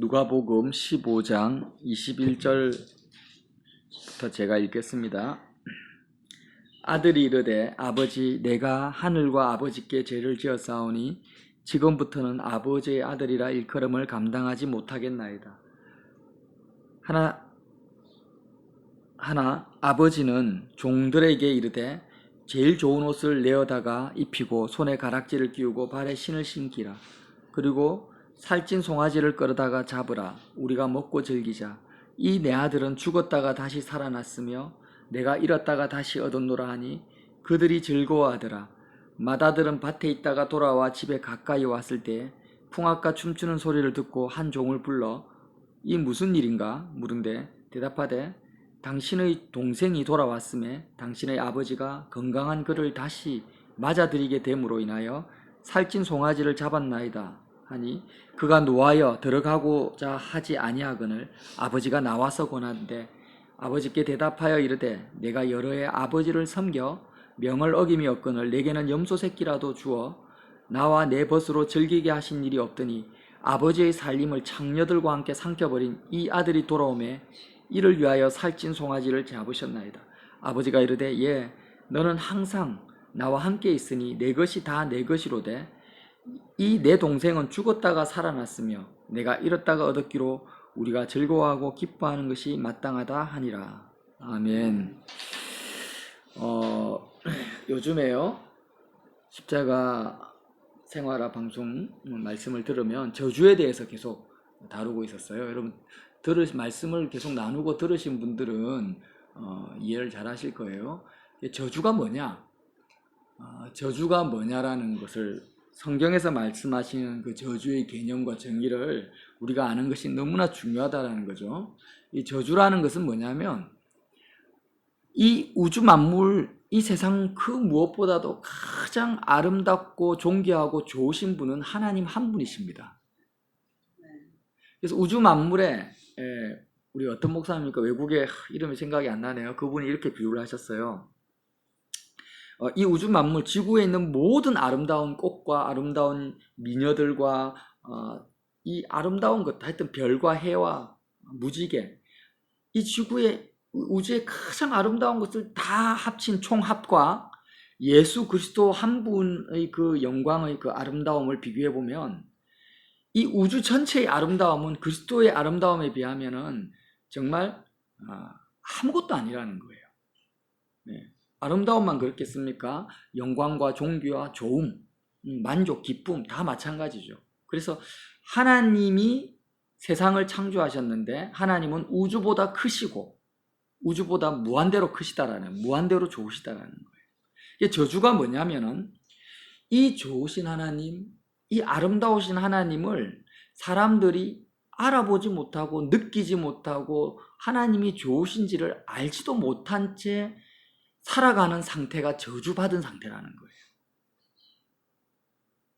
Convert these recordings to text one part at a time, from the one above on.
누가복음 15장 21절부터 제가 읽겠습니다. 아들이 이르되 아버지 내가 하늘과 아버지께 죄를 지었사오니 지금부터는 아버지의 아들이라 일컬음을 감당하지 못하겠나이다. 하나 하나 아버지는 종들에게 이르되 제일 좋은 옷을 내어다가 입히고 손에 가락지를 끼우고 발에 신을 신기라. 그리고 살찐 송아지를 끌어다가 잡으라. 우리가 먹고 즐기자. 이 내 아들은 죽었다가 다시 살아났으며 내가 잃었다가 다시 얻었노라 하니 그들이 즐거워하더라. 맏아들은 밭에 있다가 돌아와 집에 가까이 왔을 때 풍악과 춤추는 소리를 듣고 한 종을 불러 이 무슨 일인가 물은데 대답하되 당신의 동생이 돌아왔음에 당신의 아버지가 건강한 그를 다시 맞아들이게 됨으로 인하여 살찐 송아지를 잡았나이다 하니 그가 노하여 들어가고자 하지 아니하거늘 아버지가 나와서 권하는데 아버지께 대답하여 이르되 내가 여러 해 아버지를 섬겨 명을 어김이 없거늘 내게는 염소 새끼라도 주어 나와 내 벗으로 즐기게 하신 일이 없더니 아버지의 살림을 창녀들과 함께 삼켜버린 이 아들이 돌아오매 이를 위하여 살찐 송아지를 잡으셨나이다. 아버지가 이르되 예 너는 항상 나와 함께 있으니 내 것이 다 내 것이로되 이 내 동생은 죽었다가 살아났으며 내가 잃었다가 얻었기로 우리가 즐거워하고 기뻐하는 것이 마땅하다 하니라. 아멘. 어, 요즘에요. 십자가 생활화 방송 말씀을 들으면 저주에 대해서 계속 다루고 있었어요. 여러분 들으 말씀을 계속 나누고 들으신 분들은 어, 이해를 잘 하실 거예요. 저주가 뭐냐? 어, 저주가 뭐냐라는 것을 성경에서 말씀하시는 그 저주의 개념과 정의를 우리가 아는 것이 너무나 중요하다라는 거죠. 이 저주라는 것은 뭐냐면 이 우주 만물, 이 세상 그 무엇보다도 가장 아름답고 존귀하고 좋으신 분은 하나님 한 분이십니다. 그래서 우주 만물에 에, 우리 어떤 목사님입니까? 외국의 이름이 생각이 안 나네요. 그분이 이렇게 비유를 하셨어요. 어, 이 우주 만물 지구에 있는 모든 아름다운 꽃과 아름다운 미녀들과 어, 이 아름다운 것, 하여튼 별과 해와 무지개, 이 지구의 우주의 가장 아름다운 것을 다 합친 총합과 예수 그리스도 한 분의 그 영광의 그 아름다움을 비교해 보면 이 우주 전체의 아름다움은 그리스도의 아름다움에 비하면은 정말 아무것도 아니라는 거예요. 네. 아름다움만 그렇겠습니까? 영광과 존귀와 좋음, 만족, 기쁨 다 마찬가지죠. 그래서 하나님이 세상을 창조하셨는데 하나님은 우주보다 크시고 우주보다 무한대로 크시다라는 무한대로 좋으시다라는 거예요. 저주가 뭐냐면은 이 좋으신 하나님, 이 아름다우신 하나님을 사람들이 알아보지 못하고 느끼지 못하고 하나님이 좋으신지를 알지도 못한 채 살아가는 상태가 저주받은 상태라는 거예요.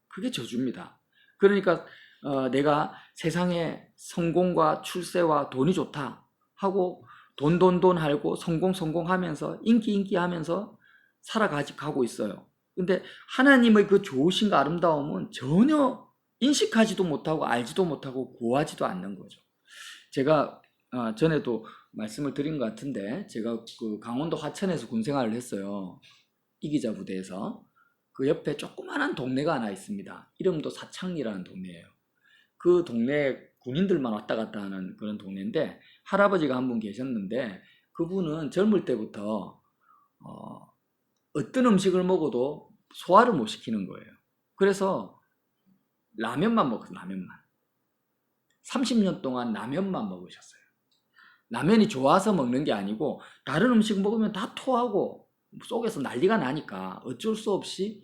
그게 저주입니다. 그러니까 어, 내가 세상에 성공과 출세와 돈이 좋다 하고 돈 돈 돈 하고 성공 성공 하면서 인기 인기 하면서 살아가지 가고 있어요. 근데 하나님의 그 좋으신가 아름다움은 전혀 인식하지도 못하고 알지도 못하고 구하지도 않는 거죠. 제가 어, 전에도 말씀을 드린 것 같은데 제가 그 강원도 화천에서 군 생활을 했어요. 이기자 부대에서 그 옆에 조그마한 동네가 하나 있습니다. 이름도 사창리라는 동네예요. 그 동네 군인들만 왔다 갔다 하는 그런 동네인데 할아버지가 한 분 계셨는데 그분은 젊을 때부터 어, 어떤 음식을 먹어도 소화를 못 시키는 거예요. 그래서 라면만 먹었어요. 라면만. 30년 동안 라면만 먹으셨어요. 라면이 좋아서 먹는 게 아니고 다른 음식 먹으면 다 토하고 속에서 난리가 나니까 어쩔 수 없이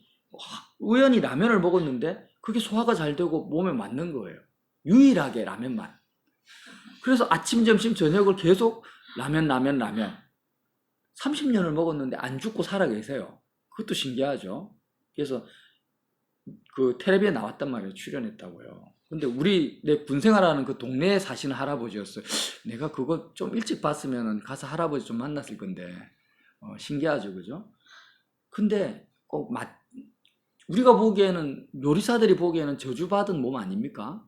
우연히 라면을 먹었는데 그게 소화가 잘 되고 몸에 맞는 거예요. 유일하게 라면만. 그래서 아침, 점심, 저녁을 계속 라면, 라면, 라면. 30년을 먹었는데 안 죽고 살아 계세요. 그것도 신기하죠. 그래서 그 텔레비에 나왔단 말이에요. 출연했다고요. 근데 우리 내 군생활하는 그 동네에 사시는 할아버지였어요. 내가 그거 좀 일찍 봤으면 가서 할아버지 좀 만났을 건데 어, 신기하죠, 그죠? 근데 꼭 맛, 우리가 보기에는 요리사들이 보기에는 저주받은 몸 아닙니까?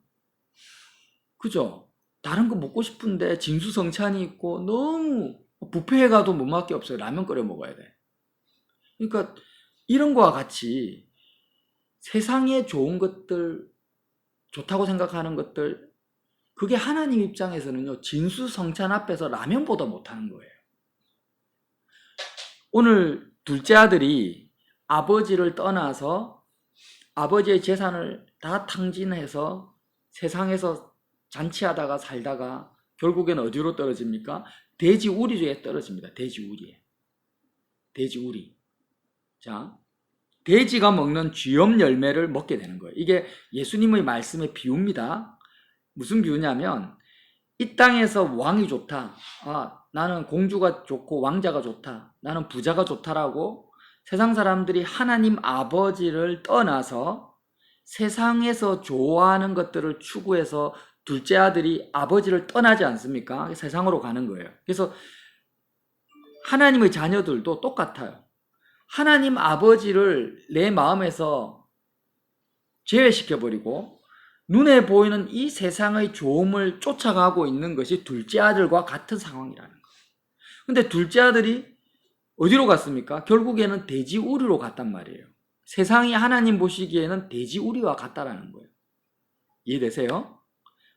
그죠? 다른 거 먹고 싶은데 진수성찬이 있고 너무 뷔페에 가도 게 없어요. 라면 끓여 먹어야 돼. 그러니까 이런 거와 같이 세상에 좋은 것들, 좋다고 생각하는 것들, 그게 하나님 입장에서는요, 진수성찬 앞에서 라면보다 못하는 거예요. 오늘 둘째 아들이 아버지를 떠나서 아버지의 재산을 다 탕진해서 세상에서 잔치하다가 살다가 결국엔 어디로 떨어집니까? 돼지 우리에 떨어집니다. 돼지 우리에. 돼지 우리. 자, 돼지가 먹는 쥐염 열매를 먹게 되는 거예요. 이게 예수님의 말씀의 비유입니다. 무슨 비유냐면 이 땅에서 왕이 좋다. 아, 나는 공주가 좋고 왕자가 좋다. 나는 부자가 좋다라고 세상 사람들이 하나님 아버지를 떠나서 세상에서 좋아하는 것들을 추구해서 둘째 아들이 아버지를 떠나지 않습니까? 세상으로 가는 거예요. 그래서 하나님의 자녀들도 똑같아요. 하나님 아버지를 내 마음에서 제외시켜버리고 눈에 보이는 이 세상의 좋음을 쫓아가고 있는 것이 둘째 아들과 같은 상황이라는 거예요. 근데 둘째 아들이 어디로 갔습니까? 결국에는 돼지 우리로 갔단 말이에요. 세상이 하나님 보시기에는 돼지 우리와 같다라는 거예요. 이해되세요?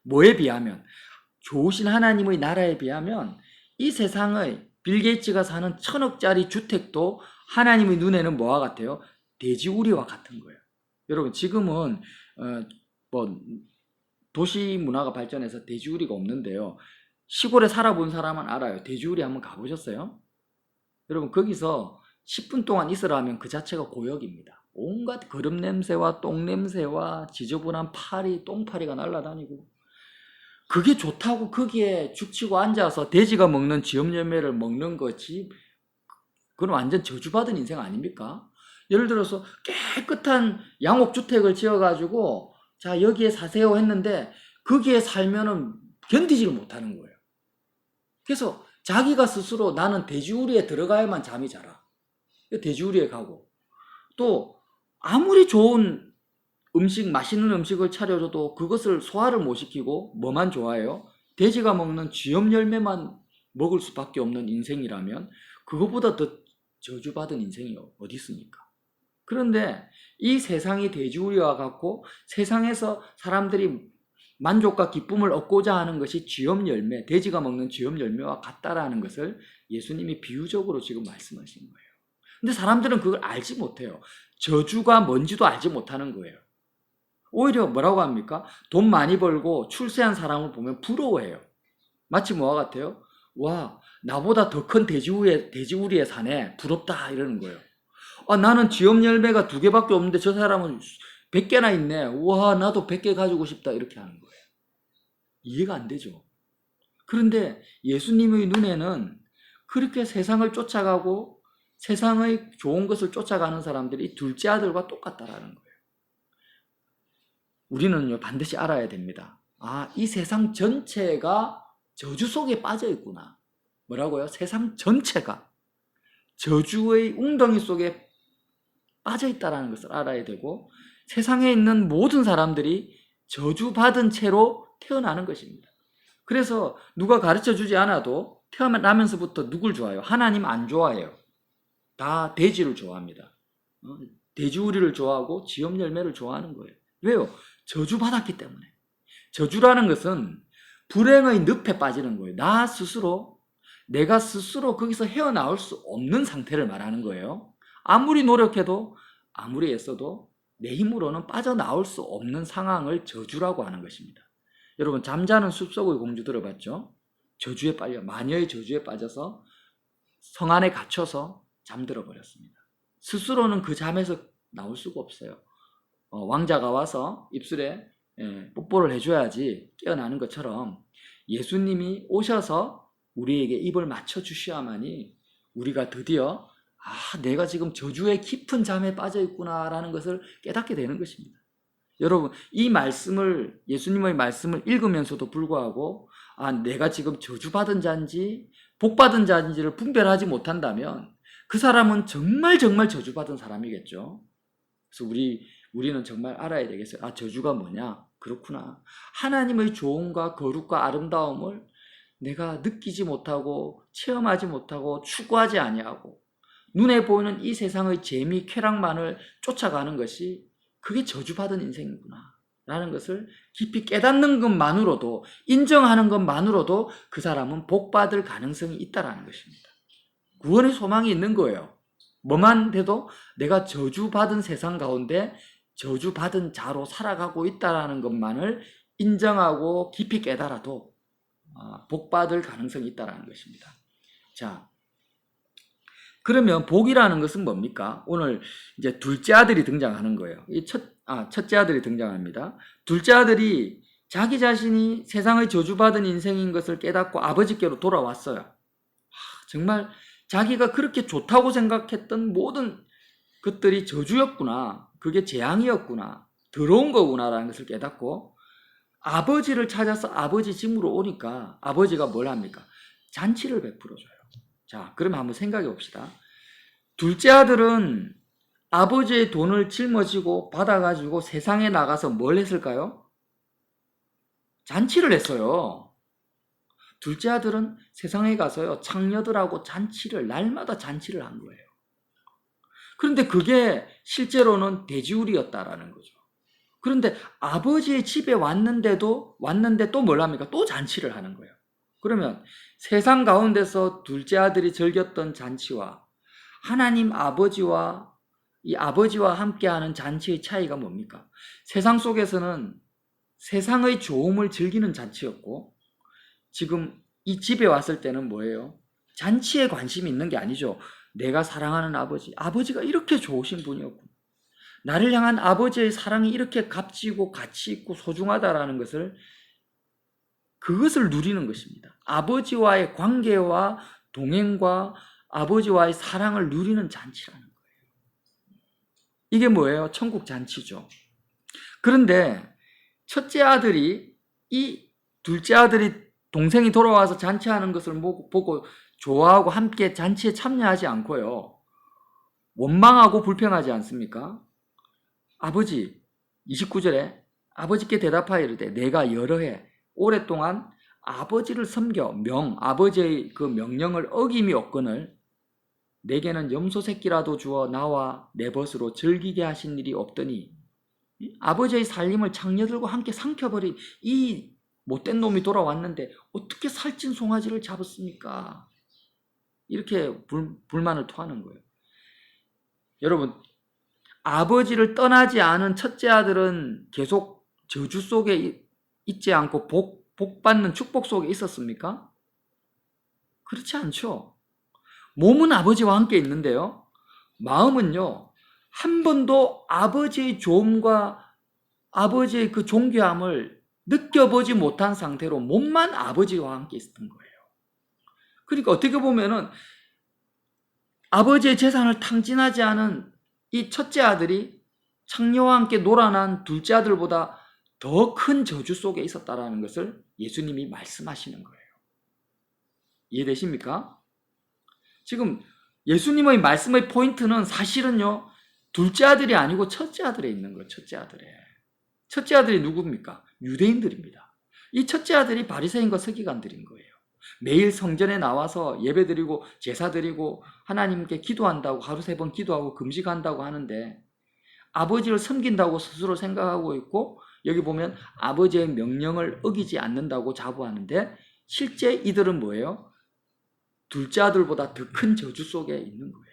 뭐에 비하면 좋으신 하나님의 나라에 비하면 이 세상의 빌 게이츠가 사는 천억짜리 주택도 하나님의 눈에는 뭐와 같아요? 돼지 우리와 같은 거예요. 여러분 지금은 어, 뭐 도시 문화가 발전해서 돼지 우리가 없는데요. 시골에 살아본 사람은 알아요. 돼지 우리 한번 가보셨어요? 여러분 거기서 10분 동안 있으라 하면 그 자체가 고역입니다. 온갖 거름 냄새와 똥 냄새와 지저분한 파리, 똥파리가 날아다니고 그게 좋다고 거기에 죽치고 앉아서 돼지가 먹는 지엽열매를 먹는 거지 그건 완전 저주받은 인생 아닙니까? 예를 들어서 깨끗한 양옥주택을 지어가지고 자 여기에 사세요 했는데 거기에 살면은 견디지를 못하는 거예요. 그래서 자기가 스스로 나는 돼지우리에 들어가야만 잠이 자라. 돼지우리에 가고 또 아무리 좋은 음식 맛있는 음식을 차려줘도 그것을 소화를 못 시키고 뭐만 좋아해요? 돼지가 먹는 쥐염 열매만 먹을 수밖에 없는 인생이라면 그것보다 더 저주받은 인생이 어디 있습니까? 그런데 이 세상이 돼지우리와 같고 세상에서 사람들이 만족과 기쁨을 얻고자 하는 것이 쥐염 열매, 돼지가 먹는 쥐염 열매와 같다라는 것을 예수님이 비유적으로 지금 말씀하신 거예요. 근데 사람들은 그걸 알지 못해요. 저주가 뭔지도 알지 못하는 거예요. 오히려 뭐라고 합니까? 돈 많이 벌고 출세한 사람을 보면 부러워해요. 마치 뭐와 같아요? 와, 나보다 더 큰 돼지우리에, 돼지우리에 사네. 부럽다. 이러는 거예요. 아, 나는 지엽 열매가 두 개밖에 없는데 저 사람은 100개나 있네. 와, 나도 100개 가지고 싶다. 이렇게 하는 거예요. 이해가 안 되죠. 그런데 예수님의 눈에는 그렇게 세상을 쫓아가고 세상의 좋은 것을 쫓아가는 사람들이 둘째 아들과 똑같다라는 거예요. 우리는요, 반드시 알아야 됩니다. 아, 이 세상 전체가 저주 속에 빠져 있구나. 뭐라고요? 세상 전체가 저주의 웅덩이 속에 빠져 있다라는 것을 알아야 되고 세상에 있는 모든 사람들이 저주받은 채로 태어나는 것입니다. 그래서 누가 가르쳐 주지 않아도 태어나면서부터 누굴 좋아해요? 하나님 안 좋아해요. 다 돼지를 좋아합니다. 어, 돼지우리를 좋아하고 지엽 열매를 좋아하는 거예요. 왜요? 저주받았기 때문에. 저주라는 것은 불행의 늪에 빠지는 거예요. 나 스스로, 내가 스스로 거기서 헤어나올 수 없는 상태를 말하는 거예요. 아무리 노력해도, 아무리 애써도 내 힘으로는 빠져나올 수 없는 상황을 저주라고 하는 것입니다. 여러분, 잠자는 숲속의 공주 들어봤죠? 저주에 빠져, 마녀의 저주에 빠져서 성 안에 갇혀서 잠들어 버렸습니다. 스스로는 그 잠에서 나올 수가 없어요. 어, 왕자가 와서 입술에 예, 뽀뽀를 해줘야지 깨어나는 것처럼 예수님이 오셔서 우리에게 입을 맞춰 주셔야만이 우리가 드디어 아, 내가 지금 저주의 깊은 잠에 빠져 있구나라는 것을 깨닫게 되는 것입니다. 여러분, 이 말씀을, 예수님의 말씀을 읽으면서도 불구하고, 아, 내가 지금 저주받은 자인지, 복받은 자인지를 분별하지 못한다면, 그 사람은 정말 정말 저주받은 사람이겠죠. 그래서 우리, 우리는 정말 알아야 되겠어요. 아, 저주가 뭐냐? 그렇구나. 하나님의 좋음과 거룩과 아름다움을 내가 느끼지 못하고 체험하지 못하고 추구하지 아니하고 눈에 보이는 이 세상의 재미, 쾌락만을 쫓아가는 것이 그게 저주받은 인생이구나. 라는 것을 깊이 깨닫는 것만으로도 인정하는 것만으로도 그 사람은 복받을 가능성이 있다라는 것입니다. 구원의 소망이 있는 거예요. 뭐만 돼도 내가 저주받은 세상 가운데 저주받은 자로 살아가고 있다라는 것만을 인정하고 깊이 깨달아도 어, 복받을 가능성이 있다라는 것입니다. 자, 그러면 복이라는 것은 뭡니까? 오늘 이제 둘째 아들이 등장하는 거예요. 이 첫, 아, 첫째 아들이 등장합니다. 둘째 아들이 자기 자신이 세상의 저주받은 인생인 것을 깨닫고 아버지께로 돌아왔어요. 하, 정말 자기가 그렇게 좋다고 생각했던 모든 것들이 저주였구나. 그게 재앙이었구나. 더러운 거구나라는 것을 깨닫고 아버지를 찾아서 아버지 집으로 오니까 아버지가 뭘 합니까? 잔치를 베풀어줘요. 자, 그럼 한번 생각해 봅시다. 둘째 아들은 아버지의 돈을 짊어지고 받아가지고 세상에 나가서 뭘 했을까요? 잔치를 했어요. 둘째 아들은 세상에 가서요, 창녀들하고 잔치를, 날마다 잔치를 한 거예요. 그런데 그게 실제로는 돼지우리였다라는 거죠. 그런데 아버지의 집에 왔는데도, 왔는데 또 뭘 합니까? 또 잔치를 하는 거예요. 그러면 세상 가운데서 둘째 아들이 즐겼던 잔치와 하나님 아버지와 이 아버지와 함께하는 잔치의 차이가 뭡니까? 세상 속에서는 세상의 좋음을 즐기는 잔치였고 지금 이 집에 왔을 때는 뭐예요? 잔치에 관심이 있는 게 아니죠. 내가 사랑하는 아버지, 아버지가 이렇게 좋으신 분이었고 나를 향한 아버지의 사랑이 이렇게 값지고 가치 있고 소중하다라는 것을 그것을 누리는 것입니다. 아버지와의 관계와 동행과 아버지와의 사랑을 누리는 잔치라는 거예요. 이게 뭐예요? 천국 잔치죠. 그런데 첫째 아들이 이 둘째 아들이 동생이 돌아와서 잔치하는 것을 보고 좋아하고 함께 잔치에 참여하지 않고요. 원망하고 불평하지 않습니까? 아버지, 29절에 아버지께 대답하여 이르되 내가 여러 해 오랫동안 아버지를 섬겨 명, 아버지의 그 명령을 어김이 없거늘 내게는 염소 새끼라도 주어 나와 내 벗으로 즐기게 하신 일이 없더니 아버지의 살림을 창녀들과 함께 삼켜버린 이 못된 놈이 돌아왔는데 어떻게 살찐 송아지를 잡았습니까? 이렇게 불, 불만을 토하는 거예요. 여러분, 아버지를 떠나지 않은 첫째 아들은 계속 저주 속에 있지 않고 복, 복 받는 축복 속에 있었습니까? 그렇지 않죠. 몸은 아버지와 함께 있는데요. 마음은요, 한 번도 아버지의 조음과 아버지의 그 존귀함을 느껴보지 못한 상태로 몸만 아버지와 함께 있었던 거예요. 그러니까 어떻게 보면은 아버지의 재산을 탕진하지 않은 이 첫째 아들이 창녀와 함께 놀아난 둘째 아들보다 더 큰 저주 속에 있었다라는 것을 예수님이 말씀하시는 거예요. 이해되십니까? 지금 예수님의 말씀의 포인트는 사실은요, 둘째 아들이 아니고 첫째 아들에 있는 거예요, 첫째 아들에. 첫째 아들이 누굽니까? 유대인들입니다. 이 첫째 아들이 바리새인과 서기관들인 거예요. 매일 성전에 나와서 예배드리고 제사드리고 하나님께 기도한다고 하루 세 번 기도하고 금식한다고 하는데 아버지를 섬긴다고 스스로 생각하고 있고 여기 보면 아버지의 명령을 어기지 않는다고 자부하는데 실제 이들은 뭐예요? 둘째 아들보다 더 큰 저주 속에 있는 거예요.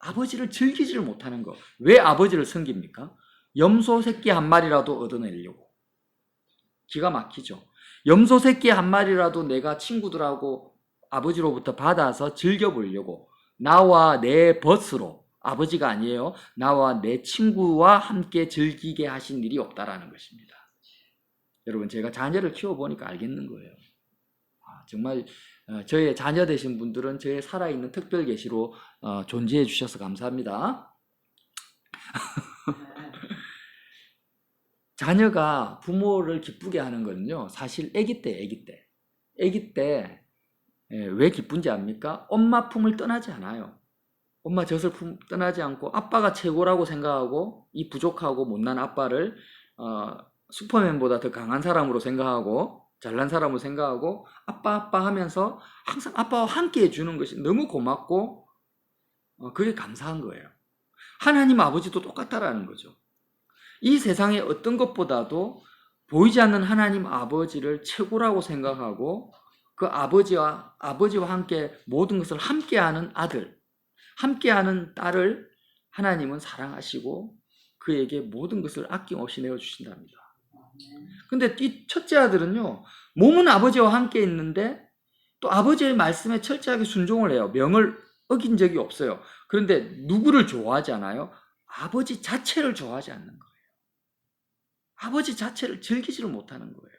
아버지를 즐기지를 못하는 거. 왜 아버지를 섬깁니까? 염소 새끼 한 마리라도 얻어내려고. 기가 막히죠. 염소 새끼 한 마리라도 내가 친구들하고 아버지로부터 받아서 즐겨보려고. 나와 내 벗으로. 아버지가 아니에요. 나와 내 친구와 함께 즐기게 하신 일이 없다라는 것입니다. 여러분, 제가 자녀를 키워보니까 알겠는 거예요. 아, 정말 어, 저의 자녀 되신 분들은 저의 살아있는 특별 계시로 어, 존재해 주셔서 감사합니다. 자녀가 부모를 기쁘게 하는 거는요, 사실 아기 때, 아기 때. 아기 때, 예, 왜 기쁜지 압니까? 엄마 품을 떠나지 않아요. 엄마 젖을 품 떠나지 않고 아빠가 최고라고 생각하고 이 부족하고 못난 아빠를 어, 슈퍼맨보다 더 강한 사람으로 생각하고 잘난 사람으로 생각하고 아빠 아빠 하면서 항상 아빠와 함께 해주는 것이 너무 고맙고 어, 그게 감사한 거예요. 하나님 아버지도 똑같다라는 거죠. 이 세상의 어떤 것보다도 보이지 않는 하나님 아버지를 최고라고 생각하고 그 아버지와 아버지와 함께 모든 것을 함께하는 아들, 함께하는 딸을 하나님은 사랑하시고 그에게 모든 것을 아낌없이 내어 주신답니다. 근데 이 첫째 아들은요, 몸은 아버지와 함께 있는데 또 아버지의 말씀에 철저하게 순종을 해요. 명을 어긴 적이 없어요. 그런데 누구를 좋아하지 않아요? 아버지 자체를 좋아하지 않는 거예요. 아버지 자체를 즐기지를 못하는 거예요.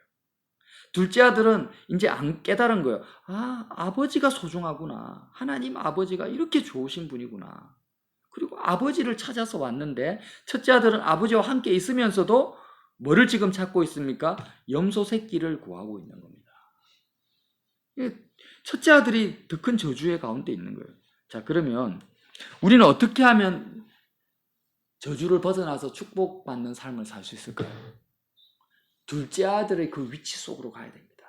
둘째 아들은 이제 안 깨달은 거예요. 아, 아버지가 소중하구나. 하나님 아버지가 이렇게 좋으신 분이구나. 그리고 아버지를 찾아서 왔는데 첫째 아들은 아버지와 함께 있으면서도 뭐를 지금 찾고 있습니까? 염소 새끼를 구하고 있는 겁니다. 이 첫째 아들이 더 큰 저주의 가운데 있는 거예요. 자, 그러면 우리는 어떻게 하면 저주를 벗어나서 축복받는 삶을 살 수 있을까요? 둘째 아들의 그 위치 속으로 가야 됩니다.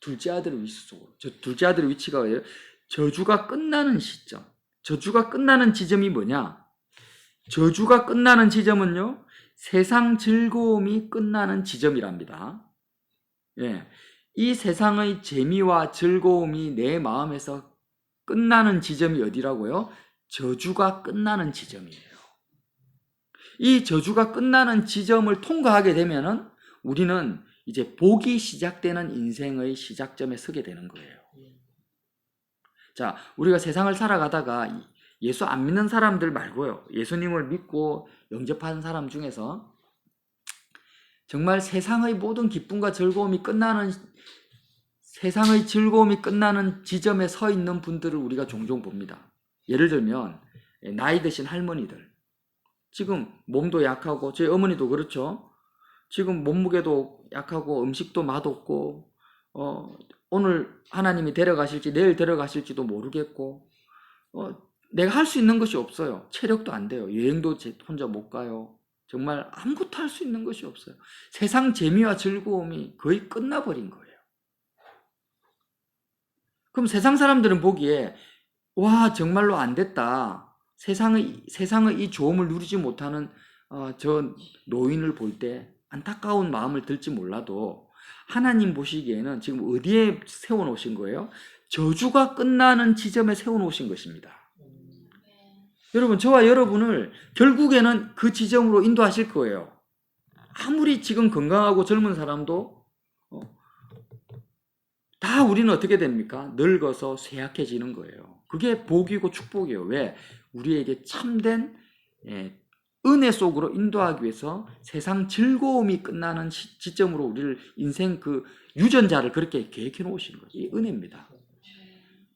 둘째 아들의 위치 속으로. 저 둘째 아들의 위치가 뭐예요? 저주가 끝나는 시점. 저주가 끝나는 지점이 뭐냐? 저주가 끝나는 지점은요, 세상 즐거움이 끝나는 지점이랍니다. 예. 이 세상의 재미와 즐거움이 내 마음에서 끝나는 지점이 어디라고요? 저주가 끝나는 지점이에요. 이 저주가 끝나는 지점을 통과하게 되면은 우리는 이제 복이 시작되는 인생의 시작점에 서게 되는 거예요. 자, 우리가 세상을 살아가다가 예수 안 믿는 사람들 말고요. 예수님을 믿고 영접하는 사람 중에서 정말 세상의 모든 기쁨과 즐거움이 끝나는 세상의 즐거움이 끝나는 지점에 서 있는 분들을 우리가 종종 봅니다. 예를 들면 나이 드신 할머니들. 지금 몸도 약하고 저희 어머니도 그렇죠. 지금 몸무게도 약하고 음식도 맛없고 어, 오늘 하나님이 데려가실지 내일 데려가실지도 모르겠고 어, 내가 할 수 있는 것이 없어요. 체력도 안 돼요. 여행도 제- 혼자 못 가요. 정말 아무것도 할 수 있는 것이 없어요. 세상 재미와 즐거움이 거의 끝나버린 거예요. 그럼 세상 사람들은 보기에 와 정말로 안 됐다. 세상의 세상의 이 좋음을 누리지 못하는 어, 저 노인을 볼 때 안타까운 마음을 들지 몰라도 하나님 보시기에는 지금 어디에 세워 놓으신 거예요? 저주가 끝나는 지점에 세워 놓으신 것입니다. 여러분, 저와 여러분을 결국에는 그 지점으로 인도하실 거예요. 아무리 지금 건강하고 젊은 사람도 어, 다 우리는 어떻게 됩니까? 늙어서 쇠약해지는 거예요. 그게 복이고 축복이에요. 왜? 우리에게 참된 예, 은혜 속으로 인도하기 위해서 세상 즐거움이 끝나는 시- 지점으로 우리를 인생 그 유전자를 그렇게 계획해 놓으신 거죠. 이 은혜입니다.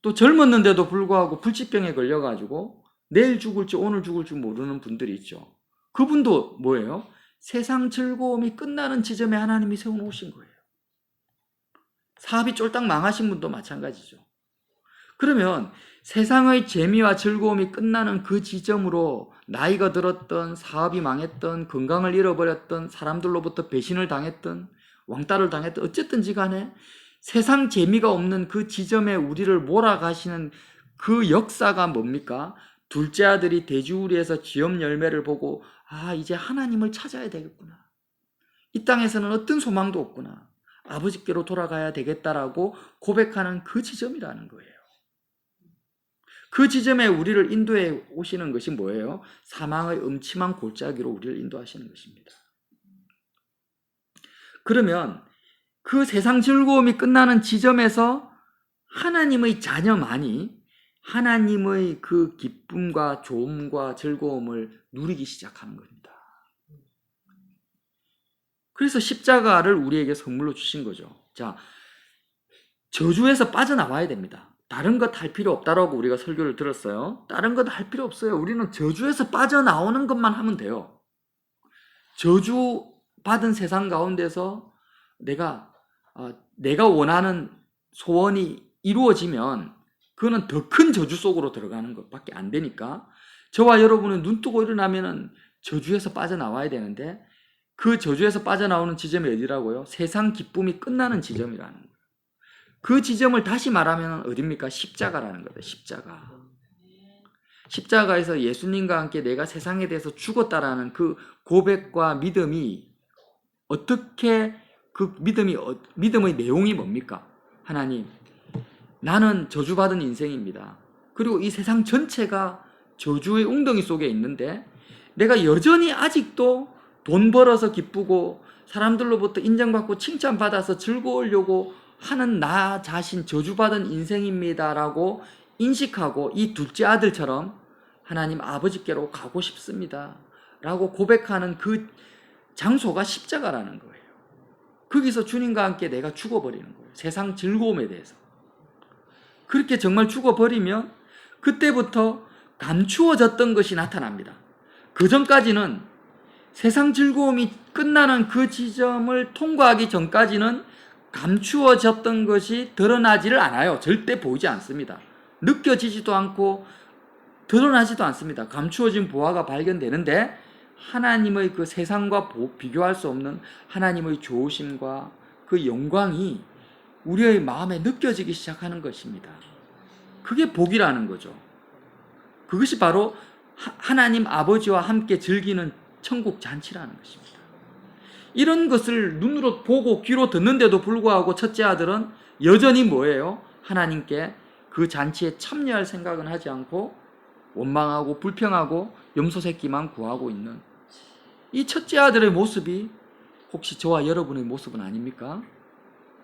또 젊었는데도 불구하고 불치병에 걸려가지고 내일 죽을지 오늘 죽을지 모르는 분들이 있죠. 그분도 뭐예요? 세상 즐거움이 끝나는 지점에 하나님이 세워놓으신 거예요. 사업이 쫄딱 망하신 분도 마찬가지죠. 그러면 세상의 재미와 즐거움이 끝나는 그 지점으로 나이가 들었던 사업이 망했던 건강을 잃어버렸던 사람들로부터 배신을 당했던 왕따를 당했던 어쨌든지 간에 세상 재미가 없는 그 지점에 우리를 몰아가시는 그 역사가 뭡니까? 둘째 아들이 돼지우리에서 지엄 열매를 보고 아 이제 하나님을 찾아야 되겠구나. 이 땅에서는 어떤 소망도 없구나. 아버지께로 돌아가야 되겠다라고 고백하는 그 지점이라는 거예요. 그 지점에 우리를 인도해 오시는 것이 뭐예요? 사망의 음침한 골짜기로 우리를 인도하시는 것입니다. 그러면 그 세상 즐거움이 끝나는 지점에서 하나님의 자녀만이 하나님의 그 기쁨과 좋음과 즐거움을 누리기 시작하는 겁니다. 그래서 십자가를 우리에게 선물로 주신 거죠. 자, 저주에서 빠져나와야 됩니다. 다른 것 할 필요 없다라고 우리가 설교를 들었어요. 다른 것 할 필요 없어요. 우리는 저주에서 빠져나오는 것만 하면 돼요. 저주 받은 세상 가운데서 내가 어, 내가 원하는 소원이 이루어지면 그거는 더 큰 저주 속으로 들어가는 것밖에 안 되니까 저와 여러분은 눈 뜨고 일어나면은 저주에서 빠져나와야 되는데 그 저주에서 빠져나오는 지점이 어디라고요? 세상 기쁨이 끝나는 지점이라는 거예요. 그 지점을 다시 말하면 어딥니까? 십자가라는 거예요. 십자가. 십자가에서 예수님과 함께 내가 세상에 대해서 죽었다라는 그 고백과 믿음이 어떻게 그 믿음이 어- 믿음의 내용이 뭡니까? 하나님, 나는 저주받은 인생입니다. 그리고 이 세상 전체가 저주의 웅덩이 속에 있는데 내가 여전히 아직도 돈 벌어서 기쁘고 사람들로부터 인정받고 칭찬받아서 즐거우려고 하는 나 자신 저주받은 인생입니다라고 인식하고 이 둘째 아들처럼 하나님 아버지께로 가고 싶습니다. 라고 고백하는 그 장소가 십자가라는 거예요. 거기서 주님과 함께 내가 죽어버리는 거예요. 세상 즐거움에 대해서. 그렇게 정말 죽어버리면 그때부터 감추어졌던 것이 나타납니다. 그 전까지는 세상 즐거움이 끝나는 그 지점을 통과하기 전까지는 감추어졌던 것이 드러나지를 않아요. 절대 보이지 않습니다. 느껴지지도 않고 드러나지도 않습니다. 감추어진 보화가 발견되는데 하나님의 그 세상과 보- 비교할 수 없는 하나님의 좋으심과 그 영광이 우리의 마음에 느껴지기 시작하는 것입니다. 그게 복이라는 거죠. 그것이 바로 하- 하나님 아버지와 함께 즐기는 천국 잔치라는 것입니다. 이런 것을 눈으로 보고 귀로 듣는데도 불구하고 첫째 아들은 여전히 뭐예요? 하나님께 그 잔치에 참여할 생각은 하지 않고 원망하고 불평하고 염소 새끼만 구하고 있는 이 첫째 아들의 모습이 혹시 저와 여러분의 모습은 아닙니까?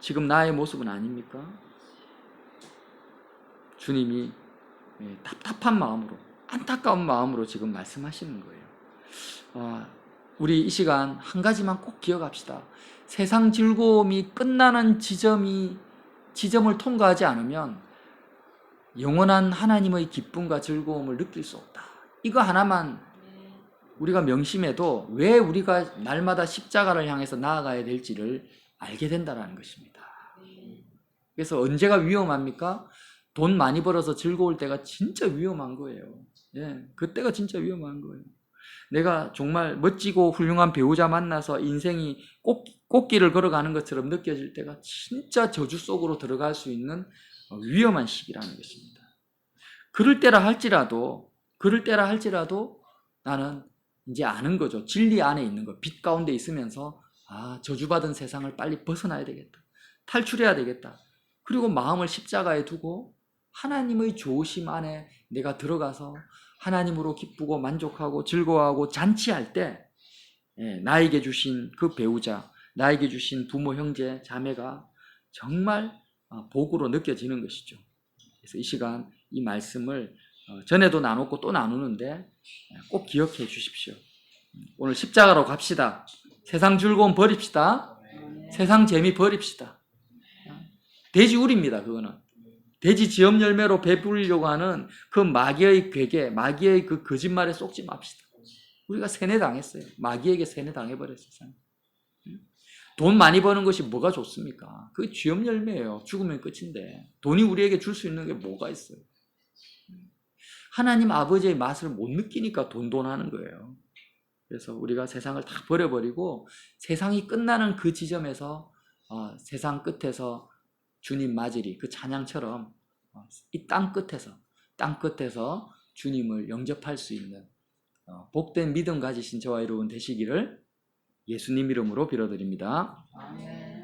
지금 나의 모습은 아닙니까? 주님이 예, 답답한 마음으로 안타까운 마음으로 지금 말씀하시는 거예요. 아, 우리 이 시간 한 가지만 꼭 기억합시다. 세상 즐거움이 끝나는 지점이 지점을 통과하지 않으면 영원한 하나님의 기쁨과 즐거움을 느낄 수 없다. 이거 하나만 우리가 명심해도 왜 우리가 날마다 십자가를 향해서 나아가야 될지를 알게 된다는 것입니다. 그래서 언제가 위험합니까? 돈 많이 벌어서 즐거울 때가 진짜 위험한 거예요. 예, 그때가 진짜 위험한 거예요. 내가 정말 멋지고 훌륭한 배우자 만나서 인생이 꽃, 꽃길을 걸어가는 것처럼 느껴질 때가 진짜 저주 속으로 들어갈 수 있는 위험한 시기라는 것입니다. 그럴 때라 할지라도, 그럴 때라 할지라도 나는 이제 아는 거죠. 진리 안에 있는 거. 빛 가운데 있으면서, 아, 저주받은 세상을 빨리 벗어나야 되겠다. 탈출해야 되겠다. 그리고 마음을 십자가에 두고 하나님의 좋으심 안에 내가 들어가서 하나님으로 기쁘고 만족하고 즐거워하고 잔치할 때 예, 나에게 주신 그 배우자, 나에게 주신 부모, 형제, 자매가 정말 어, 복으로 느껴지는 것이죠. 그래서 이 시간 이 말씀을 어, 전에도 나눴고 또 나누는데 예, 꼭 기억해 주십시오. 오늘 십자가로 갑시다. 세상 즐거움 버립시다. 세상 재미 버립시다. 돼지우리입니다, 그거는. 돼지 지엄 열매로 배부리려고 하는 그 마귀의 괴계, 마귀의 그 거짓말에 속지 맙시다. 우리가 세뇌당했어요. 마귀에게 세뇌당해버렸어요. 돈 많이 버는 것이 뭐가 좋습니까? 그게 쥐엄 열매예요. 죽으면 끝인데. 돈이 우리에게 줄 수 있는 게 뭐가 있어요? 하나님 아버지의 맛을 못 느끼니까 돈돈 하는 거예요. 그래서 우리가 세상을 다 버려버리고 세상이 끝나는 그 지점에서 어, 세상 끝에서 주님 맞으리 그 찬양처럼 어, 이땅 끝에서 땅 끝에서 주님을 영접할 수 있는 어, 복된 믿음 가지신 저와 여러분 되시기를 예수님 이름으로 빌어드립니다. 아멘.